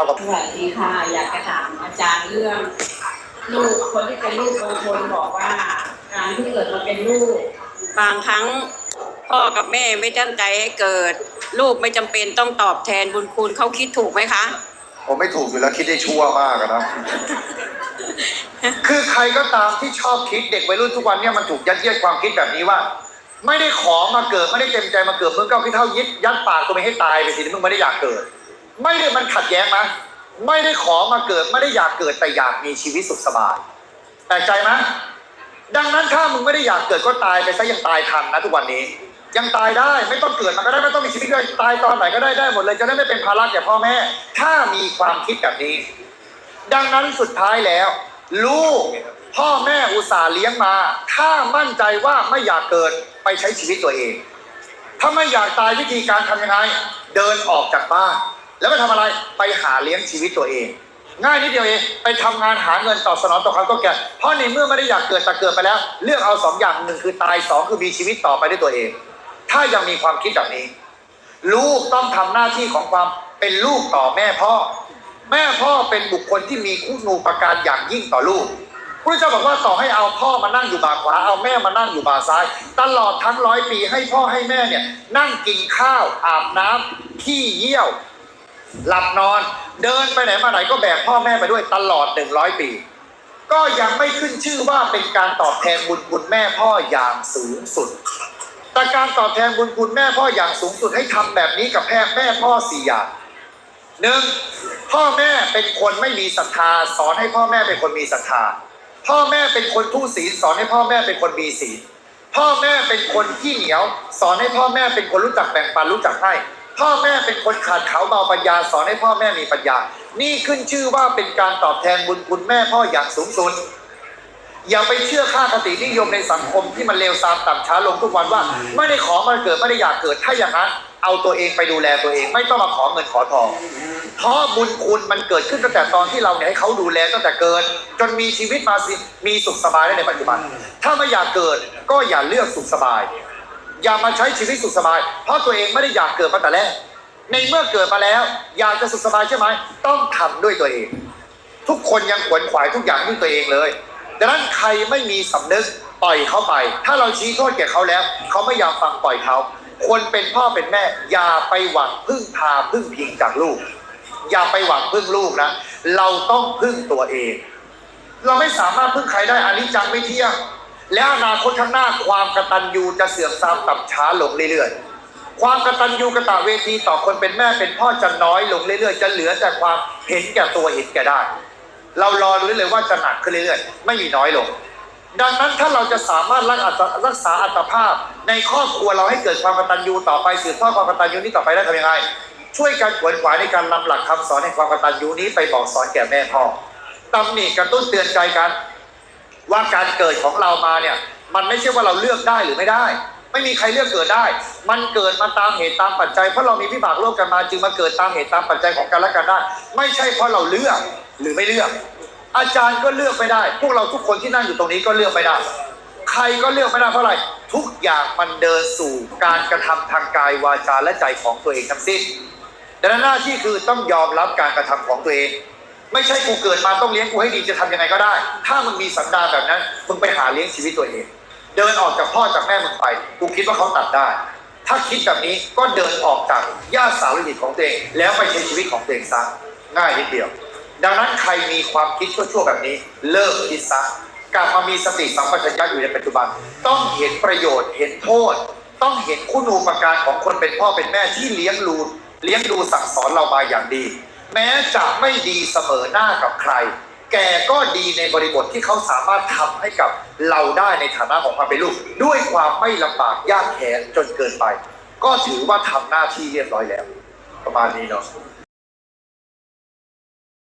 เอากับสวัสดีค่ะ อยากจะถามอาจารย์เรื่องลูกคนที่เป็นลูกบางคนบอกว่าการที่เกิดมาเป็นลูก บางครั้งพ่อกับแม่ไม่ตั้งใจให้เกิด ลูกไม่จำเป็นต้องตอบแทนบุญคุณเขาคิดถูกไหมคะ ผมไม่ถูกอยู่แล้วคิดได้ชั่วมากอะนะ คือใครก็ตามที่ชอบคิดเด็กวัยรุ่นทุกวันเนี่ยมันถูกยัดเยียดความคิดแบบนี้ว่า ไม่ได้ขอมาเกิดไม่ได้เต็มใจมาเกิดมึงก็เอาขี้เท่ายึดยัดปากตัวเองให้ตายไปสิมึงไม่ได้อยากเกิด ไม่ได้มันขัดแย้งนะไม่ได้ขอมาเกิดไม่ได้อยากเกิดแต่อยากมีชีวิตสุขสบายแต่ใจไหมดังนั้นถ้ามึงไม่ได้อยากเกิดก็ตายไปซะยังตายทันนะทุกวันนี้ ยังตายได้ไม่ต้องเกิดมาก็ได้ไม่ต้องมีชีวิตด้วยตายตอนไหนก็ได้ได้หมดเลยจะได้ไม่เป็นภาระแก่พ่อแม่ ถ้ามีความคิดแบบนี้ ดังนั้นสุดท้ายแล้ว ลูกพ่อแม่อุตส่าห์เลี้ยงมา ถ้ามั่นใจว่าไม่อยากเกิดไปใช้ชีวิตตัวเอง ถ้าไม่อยากตายวิธีการทำยังไง เดินออกจากบ้าน แล้วไปทำอะไรไปหาเลี้ยงชีวิตตัวเอง ง่ายนิดเดียวเองไปทำงานหาเงินตอบสนองต่อความต้องการเพราะในเมื่อไม่ได้อยากเกิดแต่เกิดไปแล้ว เลือกเอาสองอย่างหนึ่งคือตายสองคือมีชีวิตต่อไปด้วยตัวเอง ถ้ายังมีความคิดแบบนี้ ลูกต้องทำหน้าที่ของความเป็นลูกต่อแม่พ่อ แม่พ่อเป็นบุคคลที่มีคุณูปการอย่างยิ่งต่อลูกพระเจ้าบอกว่าต่อให้เอาพ่อมานั่งอยู่บ่าขวา เอาแม่มานั่งอยู่บ่าซ้าย ตลอดทั้งร้อยปีให้พ่อให้แม่เนี่ยนั่งกินข้าวอาบน้ำขี้เยี่ยว หลับนอนเดินไปไหนมาไหนก็แบกพ่อแม่ไปด้วยตลอดหนึ่งร้อยปี ก็ยังไม่ขึ้นชื่อว่าเป็นการตอบแทนบุญคุณแม่พ่ออย่างสูงสุด แต่การตอบแทนบุญคุณแม่พ่ออย่างสูงสุดให้ทำแบบนี้กับแม่แม่พ่อสี่อย่างหนึ่งพ่อแม่เป็นคนไม่มีศรัทธา สอนให้พ่อแม่เป็นคนมีศรัทธา พ่อแม่เป็นคนทุศีลสอนให้พ่อแม่เป็นคนมีศีลพ่อแม่เป็นคนที่เหนียว สอนให้พ่อแม่เป็นคนรู้จักแบ่งปันรู้จักให้ พ่อแม่เป็นคนขาดเขาเบาปัญญาสอนให้พ่อแม่มีปัญญา นี่ขึ้นชื่อว่าเป็นการตอบแทนบุญคุณแม่พ่ออย่างสูงสุดอย่าไปเชื่อค่าคตินิยมในสังคมที่มันเลวทรามต่ำช้าลงทุกวันว่า ไม่ได้ขอมาเกิดไม่ได้อยากเกิด ถ้าอย่างนั้น เอาตัวเองไปดูแลตัวเอง ไม่ต้องมาขอเงินขอทองเพราะบุญคุณมันเกิดขึ้นตั้งแต่ตอนที่เราเนี่ยให้เขาดูแลตั้งแต่เกิด จนมีชีวิตมาสิมีสุขสบายได้ในปัจจุบัน ถ้าไม่อยากเกิดก็อย่าเลือกสุขสบาย อย่ามาใช้ชีวิตสุขสบาย เพราะตัวเองไม่ได้อยากเกิดมาแต่แรกในเมื่อเกิดมาแล้ว อยากจะสุขสบายใช่ไหมต้องทำด้วยตัวเอง ทุกคนยังขวนขวายทุกอย่างด้วยตัวเองเลยดังนั้นใครไม่มีสำนึกปล่อยเขาไป ถ้าเราชี้โทษแก่เขาแล้ว เขาไม่อยากฟังปล่อยเขาคนเป็นพ่อเป็นแม่ อย่าไปหวังพึ่งพาพึ่งพิงจากลูก อย่าไปหวังพึ่งลูกนะเราต้องพึ่งตัวเอง เราไม่สามารถพึ่งใครได้อันนี้จังไม่เที่ยง แล้วอนาคตข้างหน้าความกระตัญญูจะเสื่อมทรามต่ำช้าลงเรื่อยๆ ความกระตัญญูกระตเวทีต่อคนเป็นแม่เป็นพ่อจะน้อยลงเรื่อยๆ จะเหลือแต่ความเห็นแก่ตัวเห็นแก่ได้ เรารอรู้เลยว่าจะหนักขึ้นเรื่อยๆ ไม่มีน้อยลง ดังนั้นถ้าเราจะสามารถรักอัตรักษาอัตภาพ ในครอบครัวเราให้เกิดความกตัญญูต่อไปสืบทอดความกตัญญูนี้ต่อไปได้ทำยังไงช่วยกันขวนขวายในการนำหลักคำสอนในความกตัญญูนี้ไปบอกสอนแก่แม่พ่อตำหนิกระตุ้นเตือนใจกัน ว่าการเกิดของเรามาเนี่ย มันไม่ใช่ว่าเราเลือกได้หรือไม่ได้ ไม่มีใครเลือกเกิดได้ มันเกิดมาตามเหตุตามปัจจัยเพราะเรามีวิบากโลกกันมาจึงมาเกิดตามเหตุตามปัจจัยของกันและกันได้ ไม่ใช่เพราะเราเลือกหรือไม่เลือก อาจารย์ก็เลือกไม่ได้ พวกเราทุกคนที่นั่งอยู่ตรงนี้ก็เลือกไม่ได้ ใครก็เลือกไม่ได้เพราะอะไรทุกอย่างมันเดินสู่การกระทำทางกายวาจาและใจของตัวเองทั้งสิ้นดังนั้นหน้าที่คือต้องยอมรับการกระทำของตัวเอง ไม่ใช่กูเกิดมาต้องเลี้ยงกูให้ดีจะทำยังไงก็ได้ ถ้ามึงมีสันดานแบบนั้น มึงไปหาเลี้ยงชีวิตตัวเอง เดินออกจากพ่อจากแม่มึงไป กูคิดว่าเขาตัดได้ ถ้าคิดแบบนี้ก็เดินออกจากย่าสาวลิขิตของตัวเอง แล้วไปใช้ชีวิตของตัวเองซะง่ายนิดเดียว ดังนั้นใครมีความคิดชั่วๆแบบนี้ เลิกคิดซะกลับมามีสติสัมปชัญญะอยู่ในปัจจุบัน ต้องเห็นประโยชน์เห็นโทษ ต้องเห็นคุณูปการของคนเป็นพ่อเป็นแม่ที่เลี้ยงดูเลี้ยงดูสั่งสอนเรามาอย่างดี แม้จะไม่ดีเสมอหน้ากับใคร แกก็ดีในบริบทที่เขาสามารถทำให้กับเราได้ในฐานะของความเป็นลูก ด้วยความไม่ลำบากยากแค้นจนเกินไป ก็ถือว่าทำหน้าที่เรียบร้อยแล้ว ประมาณนี้เนาะ